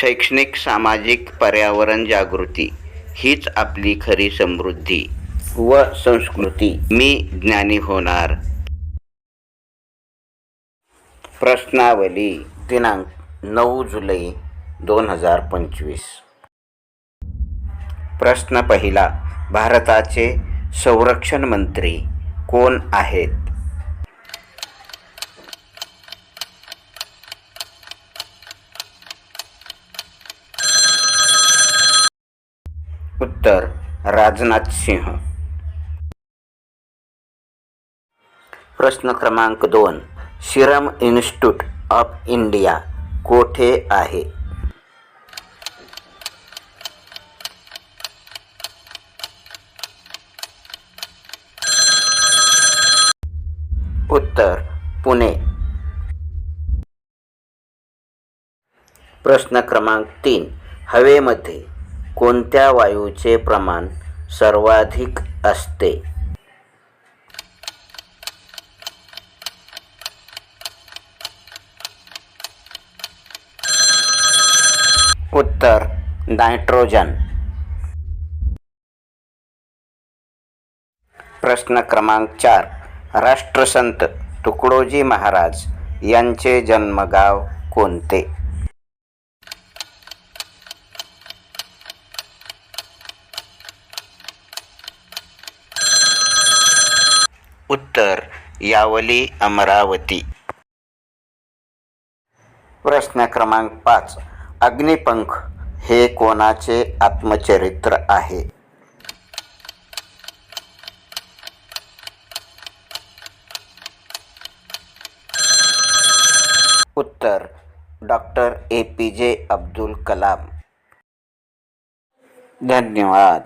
शैक्षणिक सामाजिक पर्यावरण जागृती हीच आपली खरी समृद्धी व संस्कृती. मी ज्ञानी होणार. प्रश्नावली दिनांक नऊ जुलै दोन हजार पंचवीस. प्रश्न पहिला भारताचे संरक्षण मंत्री कोण आहेत? उत्तर राजनाथ सिंह. प्रश्न क्रमांक दोन सिरम इन्स्टिट्यूट ऑफ इंडिया कोठे आहे? उत्तर पुणे. प्रश्न क्रमांक तीन हवेमध्ये. कोणत्या वायूचे प्रमाण सर्वाधिक असते? उत्तर नायट्रोजन. प्रश्न क्रमांक चार. राष्ट्रसंत तुकडोजी महाराज यांचे जन्मगाव कोणते? उत्तर यावली अमरावती. प्रश्न क्रमांक पाच. अग्निपंख हे कोणाचे आत्मचरित्र आहे? उत्तर डॉक्टर ए पी जे अब्दुल कलाम. धन्यवाद.